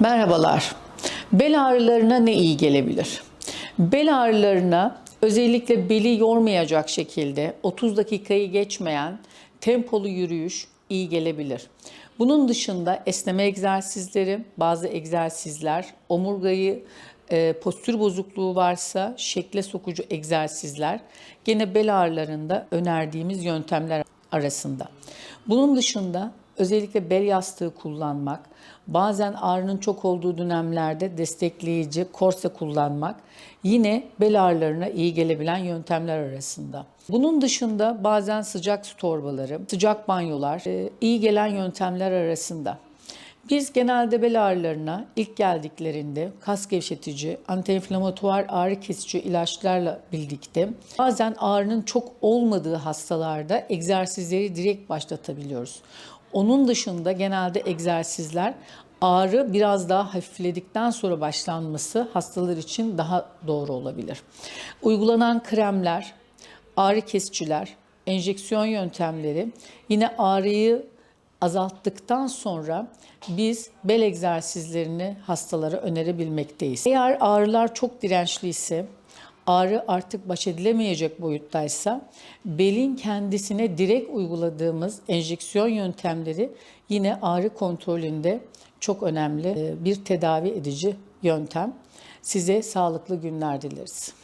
Merhabalar. Bel ağrılarına ne iyi gelebilir? Bel ağrılarına özellikle beli yormayacak şekilde 30 dakikayı geçmeyen tempolu yürüyüş iyi gelebilir. Bunun dışında esneme egzersizleri, bazı egzersizler, omurgayı e, postür bozukluğu varsa şekle sokucu egzersizler gene bel ağrılarında önerdiğimiz yöntemler arasında. Bunun dışında özellikle bel yastığı kullanmak, bazen ağrının çok olduğu dönemlerde destekleyici korse kullanmak yine bel ağrılarına iyi gelebilen yöntemler arasında. Bunun dışında bazen sıcak su torbaları, sıcak banyolar e, iyi gelen yöntemler arasında. Biz genelde bel ağrılarına ilk geldiklerinde kas gevşetici, antiinflamatuar ağrı kesici ilaçlarla birlikte bazen ağrının çok olmadığı hastalarda egzersizleri direkt başlatabiliyoruz. Onun dışında genelde egzersizler ağrı biraz daha hafifledikten sonra başlanması hastalar için daha doğru olabilir. Uygulanan kremler, ağrı kesiciler, enjeksiyon yöntemleri yine ağrıyı azalttıktan sonra biz bel egzersizlerini hastalara önerebilmekteyiz. Eğer ağrılar çok dirençliyse, ağrı artık baş edilemeyecek boyuttaysa belin kendisine direkt uyguladığımız enjeksiyon yöntemleri yine ağrı kontrolünde çok önemli bir tedavi edici yöntem. Size sağlıklı günler dileriz.